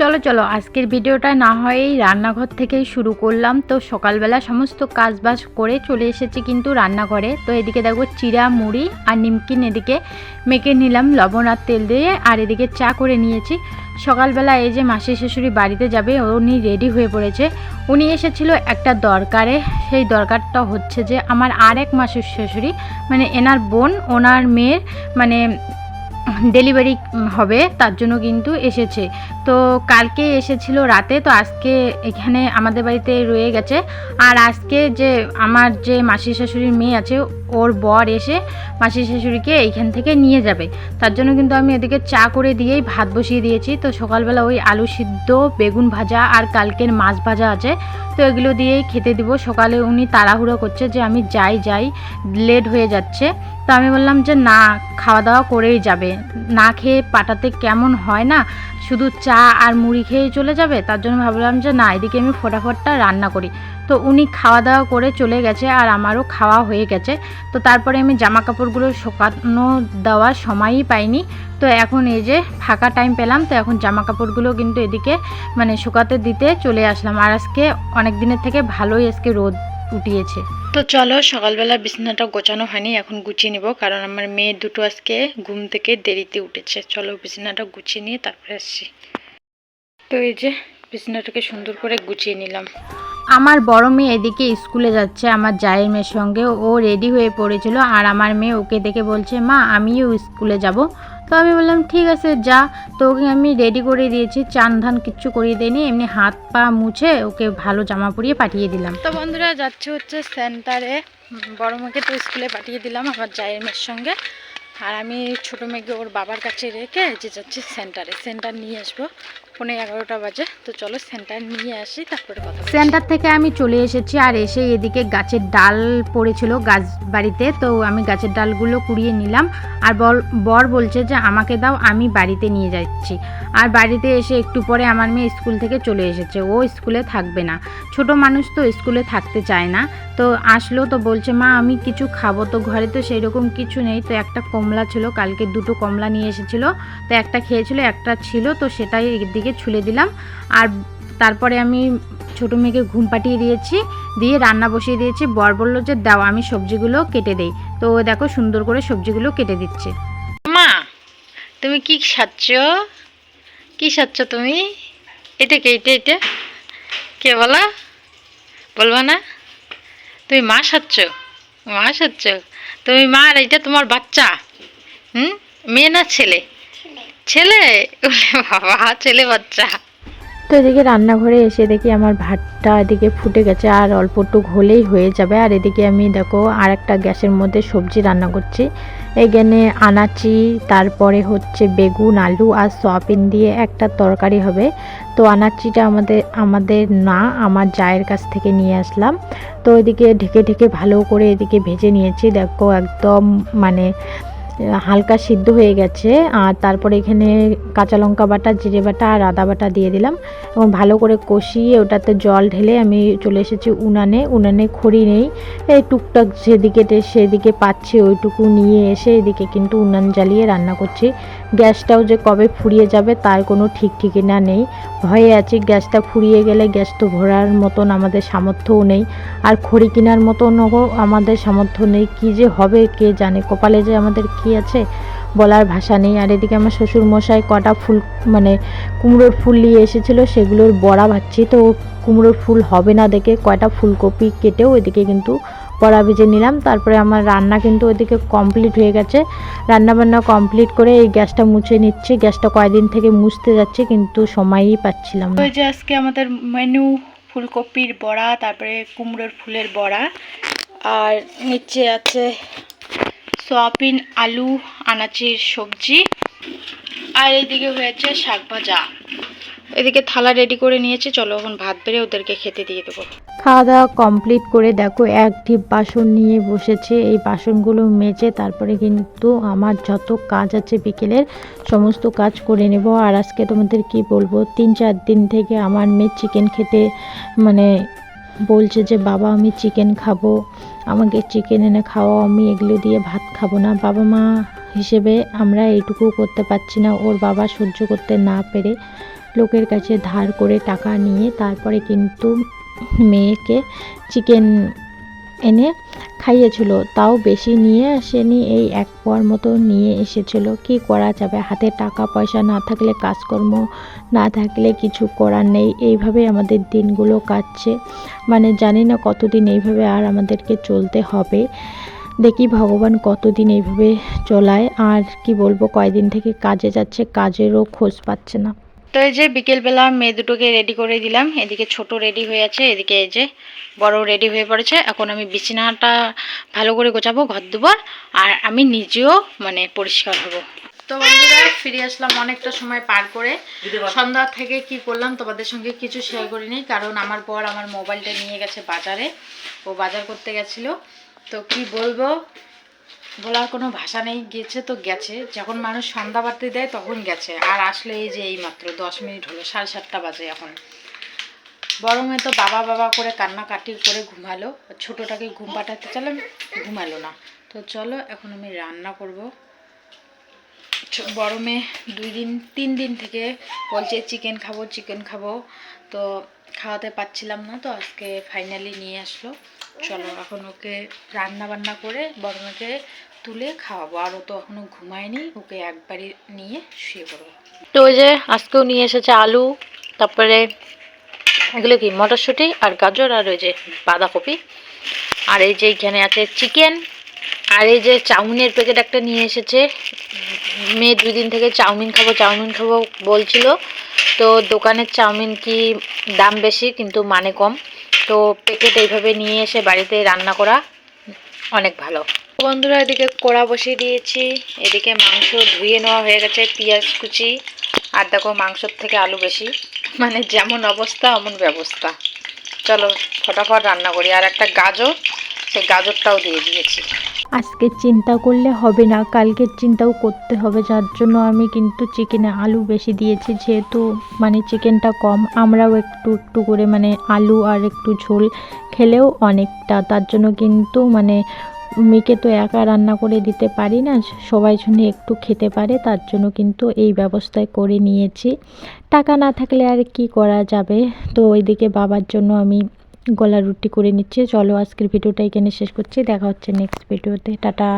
চলো চলো, আজকের ভিডিওটা না হয়েই রান্নাঘর থেকেই শুরু করলাম। তো সকালবেলা সমস্ত কাজবাজ করে চলে এসেছি কিন্তু রান্নাঘরে। তো এদিকে দেখো চিরা মুড়ি আর নিমকিন এদিকে মেখে নিলাম, লবণ আর তেল দিয়ে। আর এদিকে চা করে নিয়েছি। সকালবেলা এই যে মাসি শাশুড়ি বাড়িতে যাবে, উনি রেডি হয়ে পড়েছে। উনি এসেছিল একটা দরকারে। সেই দরকারটা হচ্ছে যে, আমার আর এক মাসির শাশুড়ি মানে এনার বোন, ওনার মেয়ের মানে ডেলিভারি হবে, তার জন্য কিন্তু এসেছে। তো কালকে এসেছিল রাতে, তো আজকে এখানে আমাদের বাড়িতে রয়ে গেছে। আর আজকে যে আমার যে মাসি শাশুড়ির মেয়ে আছে ওর বর এসে মাসি শাশুড়িকে এইখান থেকে নিয়ে যাবে। তার জন্য কিন্তু আমি এদিকে চা করে দিয়েই ভাত বসিয়ে দিয়েছি। তো সকালবেলা ওই আলু সিদ্ধ, বেগুন ভাজা আর কালকের মাছ ভাজা আছে। তো এগুলো দিয়েই খেতে দিব। সকালে উনি তাড়াহুড়ো করছে যে আমি যাই যাই। লেট হয়ে যাচ্ছে। তো আমি বললাম যে না খাওয়া দাওয়া করেই যাবে। না খেয়ে পাটাতে কেমন হয় না? শুধু চা আর মুড়ি খেয়ে চলে যাবে? তার জন্য ভাবলাম যে না, এদিকে আমি ফটাফটটা রান্না করি। তো উনি খাওয়া দাওয়া করে চলে গেছে আর আমারও খাওয়া হয়ে গেছে। তো তারপরে আমি জামা কাপড়গুলো শুকানো দেওয়ার সময়ই পাইনি। তো এখন এই যে ফাঁকা টাইম পেলাম, তো এখন জামা কাপড়গুলো কিন্তু এদিকে মানে শুকাতে দিতে চলে আসলাম। আর আজকে অনেক দিনের থেকে ভালোই আজকে রোদ উঠিয়েছে। তো চলো, সকালবেলা বিছানাটা গোছানো হয়নি, এখন গুছিয়ে নিব। কারণ আমার মেয়ে দুটো আজকে ঘুম থেকে দেরিতে উঠেছে। চলো বিছানাটা গুছিয়ে নিয়ে তারপরে আসছি। তো এই যে বিছানাটাকে সুন্দর করে গুছিয়ে নিলাম। আমার বড় মেয়ে এদিকে স্কুলে যাচ্ছে, আমার জায়ের মেয়ের সঙ্গে। ও রেডি হয়ে পড়েছিল আর আমার মেয়ে ওকে দেখে বলছে, মা, আমিও স্কুলে যাব। তো আমি বললাম, ঠিক আছে, যা। তো ওকে আমি রেডি করে দিয়েছি, চান ধান কিচ্ছু করিয়ে দিইনি এমনি হাত পা মুছে ওকে ভালো জামা পরিয়ে পাঠিয়ে দিলাম। তো বন্ধুরা, যাচ্ছে হচ্ছে সেন্টারে। বড় মেয়েকে তো স্কুলে পাঠিয়ে দিলাম আমার জায়ের মেয়ের সঙ্গে। আর আমি ছোটো মেয়েকে ওর বাবার কাছে রেখে যে যাচ্ছি সেন্টারে। সেন্টার নিয়ে আসব। পনেরো এগারোটা বাজে, তো চলো সেন্টার নিয়ে আসি, তারপরে কথা সেন্টার থেকে আমি চলে এসেছি আর এসে এদিকে গাছের ডাল পড়েছিল গাছ বাড়িতে, তো আমি গাছের ডালগুলো কুড়িয়ে নিলাম। আর বর বলছে যে আমাকে দাও, আমি বাড়িতে নিয়ে যাচ্ছি। আর বাড়িতে এসে একটু পরে আমার মেয়ে স্কুল থেকে চলে এসেছে, ও স্কুলে থাকবে না। ছোট মানুষ তো স্কুলে থাকতে চায় না। তো আসলো, তো বলছে, মা, আমি কিছু খাব। তো ঘরে তো সেই রকম কিছু নেই, তো একটা কমলা ছিল, কালকে দুটো কমলা নিয়ে এসেছিল, তো একটা খেয়েছিল, একটা ছিল, তো সেটাই দিকে ছুলে দিলাম। আর তারপরে আমি ছোটো মেয়েকে ঘুম পাঠিয়ে দিয়েছি, দিয়ে রান্না বসিয়ে দিয়েছি। বর বলল যে, দাও, আমি সবজিগুলো কেটে দেই। তো দেখো সুন্দর করে সবজিগুলো কেটে দিচ্ছে। মা, তুমি কি সাচ্ছ কি সাচ্ছ তুমি? এটা কে, এটা এটা? কে বলা? বলবা না? তুমি মা সাচ্ছ মা সাচ্ছ তুমি মা আর এটা তোমার বাচ্চা। হুম? মেয়ে না ছেলে? ছেলে? বাবা, ছেলে বাচ্চা। তো এদিকে রান্নাঘরে এসে দেখি আমার ভাতটা এদিকে ফুটে গেছে, আর অল্প টুক হলেই হয়ে যাবে। আর এদিকে আমি দেখো আর একটা গ্যাসের মধ্যে সবজি রান্না করছি। এখানে আনাচি, তারপরে হচ্ছে বেগুন, আলু আর সয়াবিন দিয়ে একটা তরকারি হবে। তো আনাচিটা আমাদের আমাদের না, আমার জায়ের কাছ থেকে নিয়ে আসলাম। তো এদিকে ঢেকে ঢেকে ভালো করে এদিকে ভেজে নিয়েছি। দেখো একদম মানে হালকা সিদ্ধ হয়ে গেছে। আর তারপরে এখানে কাঁচা লঙ্কা বাটা, জিরে বাটা আর আদা বাটা দিয়ে দিলাম। এবং ভালো করে কষিয়ে ওটাতে জল ঢেলে আমি চলে এসেছি উনানে। উনানে খড়ি নেই। এই টুকটাক যেদিকে সেদিকে পাচ্ছি, ওইটুকু নিয়ে এসে এদিকে কিন্তু উনান জ্বালিয়ে রান্না করছি। গ্যাসটাও যে কবে ফুরিয়ে যাবে তার কোনো ঠিক ঠিকানা নেই। ভয়ে আছি, গ্যাসটা ফুরিয়ে গেলে গ্যাস তো ভরার মতন আমাদের সামর্থ্যও নেই। আর খড়ি কেনার মতনও আমাদের সামর্থ্য নেই। কী যে হবে, কে জানে? কপালে যে আমাদের কি আছে বলার ভাষা নেই। আর এদিকে আমার শ্বশুর মশাই কটা ফুল মানে কুমড়োর ফুল নিয়ে এসেছিল, সেগুলোর বড়া ভাজছি। তো কুমড়োর ফুল হবে না দেখে কয়টা ফুলকপি কেটেও এদিকে কিন্তু বড়া ভেজে নিলাম। তারপরে আমার রান্না কিন্তু ওইদিকে কমপ্লিট হয়ে গেছে। রান্না বান্না কমপ্লিট করে এই গ্যাসটা মুছে নিচ্ছি। গ্যাসটা কয়দিন থেকে মুছতে যাচ্ছে, কিন্তু সময়ই পাচ্ছিলাম ওই যে আজকে আমাদের মেনু ফুলকপির বড়া, তারপরে কুমড়োর ফুলের বড়া, আর নিচে আছে সয়াবিন, আলু, আনাচির সবজি। আর এইদিকে হয়েছে শাক ভাজা। এদিকে থালা রেডি করে নিয়েছে। চলো এখন ভাত বেড়ে ওদেরকে খেতে দিয়ে দেবো। খাওয়া দাওয়া কমপ্লিট করে দেখো, এক ঢিপ বাসন নিয়ে বসেছে। এই বাসনগুলো মেজে তারপরে কিন্তু আমার যত কাজ আছে বিকেলের, সমস্ত কাজ করে নেব। আর আজকে তোমাদের কি বলব, তিন চার দিন থেকে আমার মেয়ে চিকেন খেতে মানে বলছে যে, বাবা, আমি চিকেন খাব। আমাকে চিকেন এনে খাওয়া আমি এগুলো দিয়ে ভাত খাব না। বাবা মা হিসেবে আমরা এইটুকু করতে পারছি না। ওর বাবা সহ্য করতে না পেরে লোকের কাছে ধার করে টাকা নিয়ে তারপরে কিন্তু মেয়েকে চিকেন এনে খাইয়েছিল। তাও বেশি নিয়ে আসেনি, এই এক পোয়ার মতো নিয়ে এসেছিল। কি করা যাবে? হাতে টাকা, পয়সা না থাকলে, কাজকর্ম না থাকলে কিছু করার নেই। এইভাবে আমাদের দিনগুলো কাটছে। মানে জানি না কতদিন এইভাবে আর আমাদেরকে চলতে হবে। দেখি ভগবান কতদিন এইভাবে চলায়। আর কি বলব, কয়দিন থেকে কাজে যাচ্ছে, কাজেরও খোঁজ পাচ্ছে না। তো এই যে বিকেলবেলা মেয়ে দুটোকে রেডি করে দিলাম। এদিকে ছোট রেডি হয়ে আছে এদিকে এই যে বড় রেডি হয়ে পড়েছে। এখন আমি বিছানাটা ভালো করে গোছাবো ঘর দুবার আর আমি নিজেও মানে পরিষ্কার হব। তো বন্ধুরা ফিরে আসলাম অনেকটা সময় পার করে। সন্ধ্যা থেকে কি করলাম তোমাদের সঙ্গে কিছু শেয়ার করিনি কারণ আমার পর আমার মোবাইলটা নিয়ে গেছে বাজারে। ও বাজার করতে গেছিল। তো কি বলব বলার কোনো ভাষা নেই, গেছে তো গেছে। যখন মানুষ সন্ধ্যা বাড়তে দেয় তখন গেছে। আর আসলে এই যে এই মাত্র দশ মিনিট হলো, সাড়ে সাতটা বাজে এখন। বরং তো বাবা বাবা করে কান্নাকাটি করে ঘুমালো। ছোটোটাকে ঘুম পাঠাতে চালাম ঘুমালো না। তো চলো, এখন আমি রান্না করব। মেয়ে দুই দিন, তিন দিন থেকে বলছে, চিকেন খাব চিকেন খাব। তো খাওয়াতে পারছিলাম না, তো আজকে ফাইনালি নিয়ে আসলো। চলো এখন ওকে রান্না বান্না করে বড় তুলে খাওয়াবো। আর ও তো এখনও ঘুমায়নি, ওকে একবারই নিয়ে শুয়ে পড়ব। তো ওই যে আজকেও নিয়ে এসেছে আলু, তারপরে এগুলো কি, মটরশুঁটি আর গাজর আর ওই যে বাঁধাকপি। আর এই যে এখানে আছে চিকেন, আর এই যে চাউমিনের প্যাকেট একটা নিয়ে এসেছে। মেয়ে দুই দিন থেকে চাউমিন খাব চাউমিন খাব বলছিল। তো দোকানের চাউমিন কি দাম বেশি, কিন্তু মানে কম। তো প্যাকেট এইভাবে নিয়ে এসে বাড়িতে রান্না করা অনেক ভালো। বন্ধুরা এদিকে কড়া বসিয়ে দিয়েছি, এদিকে মাংস ধুয়ে নেওয়া হয়ে গেছে, পেঁয়াজ কুচি আর দেখো মাংসর থেকে আলু বেশি। মানে যেমন অবস্থা অমন ব্যবস্থা। চলো ফটাফট রান্না করি। আর একটা গাজর, সেই গাজরটাও দিয়ে দিয়েছি। আজকে চিন্তা করলে হবে না, কালকের চিন্তাও করতে হবে। যার জন্য আমি কিন্তু চিকেনে আলু বেশি দিয়েছি, যেহেতু মানে চিকেনটা কম, আমরাও একটু একটু করে মানে আলু আর একটু ঝোল খেলেও অনেকটা। তার জন্য কিন্তু মানে মেয়েকে তো একা রান্না করে দিতে পারি না, সবাই জন্য একটু খেতে পারে, তার জন্য কিন্তু এই ব্যবস্থায় করে নিয়েছি। টাকা না থাকলে আর কি করা যাবে? তো ওইদিকে বাবার জন্য আমি গলা রুটি করে নিচ্ছে। চলো আজকের ভিডিওটা এখানে শেষ করছি। দেখা হচ্ছে নেক্সট ভিডিওতে টাটা।